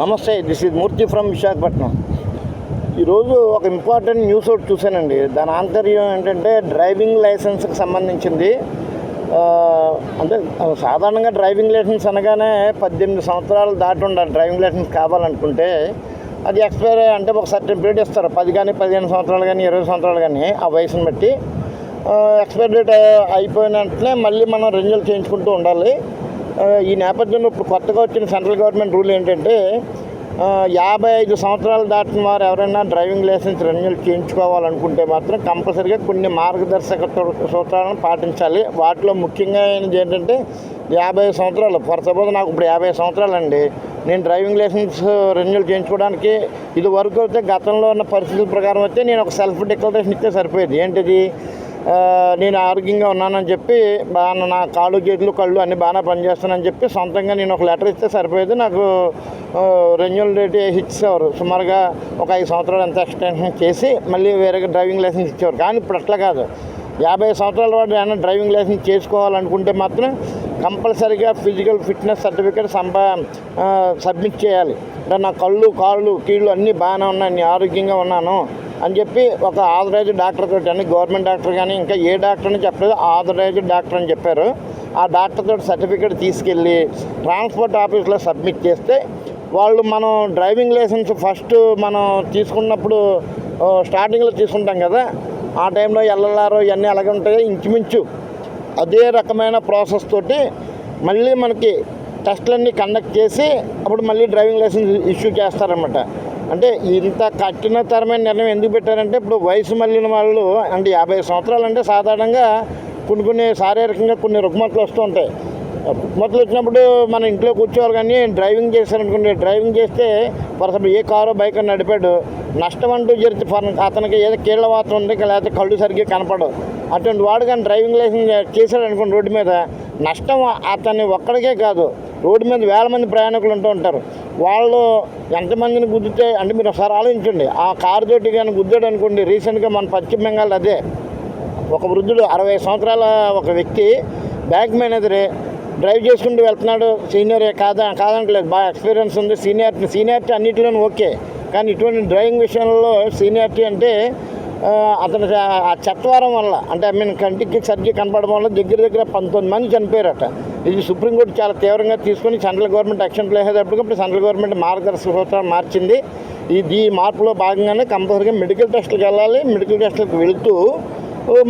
నమస్తే this is Murthy from Visakhapatnam ఈరోజు ఒక ఇంపార్టెంట్ న్యూస్ ఒకటి చూశానండి. దాని ఆంతర్యం ఏంటంటే డ్రైవింగ్ లైసెన్స్కి సంబంధించింది. అంటే సాధారణంగా డ్రైవింగ్ లైసెన్స్ అనగానే పద్దెనిమిది సంవత్సరాలు దాటి ఉండాలి. డ్రైవింగ్ లైసెన్స్ కావాలనుకుంటే అది ఎక్స్పైర్ అంటే ఒక సర్టెన్ పీరియడ్ ఇస్తారు. పది కానీ పదిహేను సంవత్సరాలు కానీ ఇరవై సంవత్సరాలు కానీ ఆ వయసును బట్టి. ఎక్స్పైర్ డేట్ అయిపోయిన వెంటనే మళ్ళీ మనం రెన్యూల్ చేయించుకుంటూ ఉండాలి. ఈ నేపథ్యంలో ఇప్పుడు కొత్తగా వచ్చిన సెంట్రల్ గవర్నమెంట్ రూల్ ఏంటంటే యాభై ఐదు సంవత్సరాలు దాటిన వారు ఎవరైనా డ్రైవింగ్ లైసెన్స్ రెన్యూల్ చేయించుకోవాలనుకుంటే మాత్రం కంపల్సరీగా కొన్ని మార్గదర్శక సూత్రాలను పాటించాలి. వాటిలో ముఖ్యంగా అయినది ఏంటంటే యాభై సంవత్సరాలు ఫర్ సపోజ్ నాకు ఇప్పుడు యాభై సంవత్సరాలు అండి నేను డ్రైవింగ్ లైసెన్స్ రెన్యూల్ చేయించుకోవడానికి ఇది వరకు అయితే గతంలో ఉన్న పరిస్థితుల ప్రకారం అయితే నేను ఒక సెల్ఫ్ డిక్లరేషన్ ఇస్తే సరిపోయేది. ఏంటిది? నేను ఆరోగ్యంగా ఉన్నానని చెప్పి బాగా నా కాళ్ళు చేతులు కళ్ళు అన్నీ బాగానే పనిచేస్తానని చెప్పి సొంతంగా నేను ఒక లెటర్ ఇస్తే సరిపోయేది. నాకు రెన్యువల్ డేట్ ఇచ్చేవారు సుమారుగా ఒక ఐదు సంవత్సరాలు ఎంత ఎక్స్టెన్షన్ చేసి మళ్ళీ వేరే డ్రైవింగ్ లైసెన్స్ ఇచ్చేవారు. కానీ ఇప్పుడు అట్లా కాదు. యాభై సంవత్సరాల వాడు ఏమైనా డ్రైవింగ్ లైసెన్స్ చేసుకోవాలనుకుంటే మాత్రం కంపల్సరీగా ఫిజికల్ ఫిట్నెస్ సర్టిఫికేట్ సంపా సబ్మిట్ చేయాలి. అంటే నా కళ్ళు కాళ్ళు కీళ్ళు అన్నీ బాగానే ఉన్నాయి. ఆరోగ్యంగా ఉన్నాను. అని చెప్పి ఒక ఆథరైజ్డ్ డాక్టర్ తోటి అని గవర్నమెంట్ డాక్టర్ కానీ ఇంకా ఏ డాక్టర్ అని చెప్పలేదు ఆథరైజ్డ్ డాక్టర్ అని చెప్పారు. ఆ డాక్టర్ తోటి సర్టిఫికేట్ తీసుకెళ్ళి ట్రాన్స్పోర్ట్ ఆఫీస్లో సబ్మిట్ చేస్తే వాళ్ళు మనం డ్రైవింగ్ లైసెన్స్ ఫస్ట్ మనం తీసుకున్నప్పుడు స్టార్టింగ్లో తీసుకుంటాం కదా. ఆ టైంలో ఎల్ఎల్ఆర్ ఇవన్నీ అలాగే ఉంటాయో ఇంచుమించు. అదే రకమైన ప్రాసెస్ తోటి మళ్ళీ మనకి టెస్ట్లన్నీ కండక్ట్ చేసి అప్పుడు మళ్ళీ డ్రైవింగ్ లైసెన్స్ ఇష్యూ చేస్తారనమాట అంటే ఇంత కఠినతరమైన నిర్ణయం ఎందుకు పెట్టారంటే ఇప్పుడు వయసు మళ్ళిన వాళ్ళు అంటే యాభై సంవత్సరాలు అంటే సాధారణంగా కొన్ని కొన్ని శారీరకంగా కొన్ని రుగ్మతలు వస్తూ ఉంటాయి. రుగ్మతలు వచ్చినప్పుడు మన ఇంట్లో కూర్చోవాలి కానీ డ్రైవింగ్ చేశారనుకోండి డ్రైవింగ్ చేస్తే పర్సన్ ఏ కారో బైక్ నడిపాడు నష్టం అంటూ జరిగితే ఫర్- అతనికి ఏదో కీళ్ళ వాతం ఉంది లేకపోతే కళ్ళు సరిగ్గా కనపడవు. అటువంటి వాడు కానీ డ్రైవింగ్ లైసెన్స్ చేశాడు అనుకోండి రోడ్డు మీద నష్టం అతన్ని ఒక్కడికే కాదు రోడ్డు మీద వేల మంది ప్రయాణికులు ఉంటూ ఉంటారు. వాళ్ళు ఎంతమందిని గుద్దితే అంటే మీరు ఒకసారి ఆలోచించండి. ఆ కారు తోటి కానీ గుద్దాడు అనుకోండి రీసెంట్గా మన పశ్చిమ బెంగాల్ అదే. ఒక వృద్ధుడు అరవై సంవత్సరాల ఒక వ్యక్తి బ్యాంక్ మేనేజరే డ్రైవ్ చేసుకుంటూ వెళ్తున్నాడు. సీనియర్ కాదా కాదంటలేదు బాగా ఎక్స్పీరియన్స్ ఉంది. సీనియారిటీ సీనియారిటీ అన్నిటిలోనూ ఓకే. కానీ ఇటువంటి డ్రైవింగ్ విషయంలో సీనియారిటీ అంటే అతను ఆ చట్టవారం వల్ల అంటే ఐ మీన్ కంటికి సర్జీ కనపడడం వల్ల దగ్గర దగ్గర పంతొమ్మిది మంది చనిపోయారట. ఇది సుప్రీంకోర్టు చాలా తీవ్రంగా తీసుకొని సెంట్రల్ గవర్నమెంట్ యాక్షన్ వేసేటప్పటికి ఇప్పుడు సెంట్రల్ గవర్నమెంట్ మార్గదర్శక మార్చింది. ఇది ఈ మార్పులో భాగంగానే కంపల్సరీగా మెడికల్ టెస్టులకు వెళ్ళాలి. మెడికల్ టెస్టులకు వెళుతూ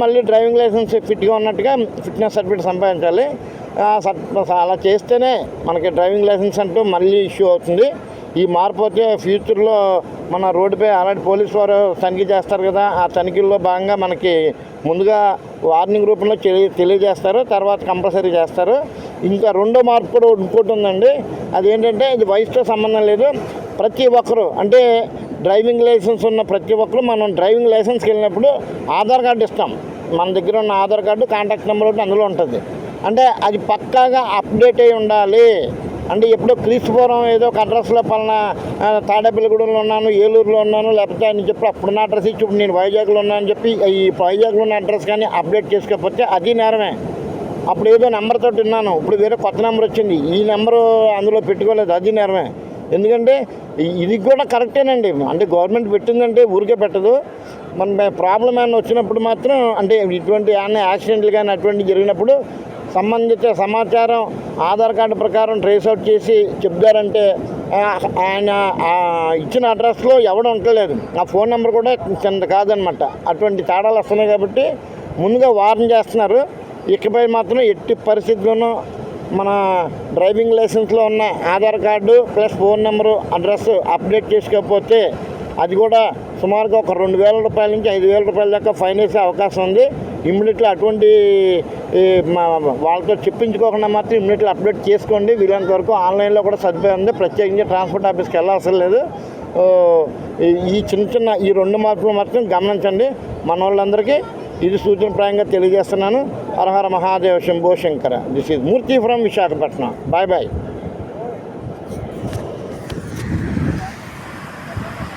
మళ్ళీ డ్రైవింగ్ లైసెన్స్ ఫిట్గా ఉన్నట్టుగా ఫిట్నెస్ సర్టిఫికేట్ సంపాదించాలి. అలా చేస్తేనే మనకి డ్రైవింగ్ లైసెన్స్ అంటూ మళ్ళీ ఇష్యూ అవుతుంది. ఈ మార్పు అయితే ఫ్యూచర్లో మన రోడ్డుపై అలాంటి పోలీసు వారు తనిఖీ చేస్తారు కదా. ఆ తనిఖీల్లో భాగంగా మనకి ముందుగా వార్నింగ్ రూపంలో తెలియ తెలియజేస్తారు. తర్వాత కంపల్సరీ చేస్తారు. ఇంకా రెండో మార్పు కూడా ఇంకోటి ఉందండి. అదేంటంటే ఇది వయసుతో సంబంధం లేదు. ప్రతి ఒక్కరు అంటే డ్రైవింగ్ లైసెన్స్ ఉన్న ప్రతి ఒక్కరు మనం డ్రైవింగ్ లైసెన్స్కి వెళ్ళినప్పుడు ఆధార్ కార్డు ఇస్తాం. మన దగ్గర ఉన్న ఆధార్ కార్డు కాంటాక్ట్ నెంబర్ ఒకటి అందులో ఉంటుంది. అంటే అది పక్కాగా అప్డేట్ అయి ఉండాలి. అంటే ఎప్పుడో క్రీస్తుపురం ఏదో ఒక అడ్రస్లో పలానా తాడేపల్లిగూడెంలో ఉన్నాను ఏలూరులో ఉన్నాను లేకపోతే అని చెప్పి అప్పుడున్న అడ్రస్ ఇచ్చి ఇప్పుడు నేను వైజాగ్లో ఉన్నాను అని చెప్పి ఈ వైజాగ్లో ఉన్న అడ్రస్ కానీ అప్డేట్ చేసుకోకపోతే అది నేరమే. అప్పుడు ఏదో నెంబర్తో విన్నాను. ఉన్నాను ఇప్పుడు వేరే కొత్త నెంబర్ వచ్చింది. ఈ నెంబరు అందులో పెట్టుకోలేదు. అది నేరమే. ఎందుకంటే ఇది కూడా కరెక్టేనండి అంటే గవర్నమెంట్ పెట్టిందంటే ఊరికే పెట్టదు. మన ప్రాబ్లం ఏమైనా వచ్చినప్పుడు మాత్రం అంటే ఇటువంటి ఏమైనా యాక్సిడెంట్లు కానీ అటువంటి జరిగినప్పుడు సంబంధిత సమాచారం ఆధార్ కార్డు ప్రకారం ట్రేస్ అవుట్ చేసి చెప్తారంటే ఆయన ఇచ్చిన అడ్రస్లో ఎవడు ఉండలేదు. ఆ ఫోన్ నెంబర్ కూడా చిన్న కాదనమాట. అటువంటి తేడాలు వస్తున్నాయి కాబట్టి ముందుగా వార్న్ చేస్తున్నారు. ఇకపై మాత్రం ఎట్టి పరిస్థితుల్లోనూ మన డ్రైవింగ్ లైసెన్స్లో ఉన్న Aadhaar card plus phone number address update చేసుకోకపోతే అది కూడా సుమారుగా ఒక రెండు వేల రూపాయల నుంచి ఐదు వేల రూపాయల దాకా ఫైన్ వేసే అవకాశం ఉంది. ఇమ్మీడియట్లీ అటువంటి మా- వాళ్ళతో చెప్పించుకోకుండా మాత్రం ఇమ్మీడియట్లీ అప్డేట్ చేసుకోండి. వీలైనంత వరకు ఆన్లైన్లో కూడా సదుపాయం ఉంది. ప్రత్యేకించి ట్రాన్స్పోర్ట్ ఆఫీస్కి వెళ్ళవసరం లేదు. ఈ చిన్న చిన్న ఈ రెండు మార్పులు మాత్రం గమనించండి. మన వాళ్ళందరికీ ఇది సూచనప్రాయంగా తెలియజేస్తున్నాను. Hara Hara Mahadeva Shambho Shankara. This is Murthy from Visakhapatnam bye bye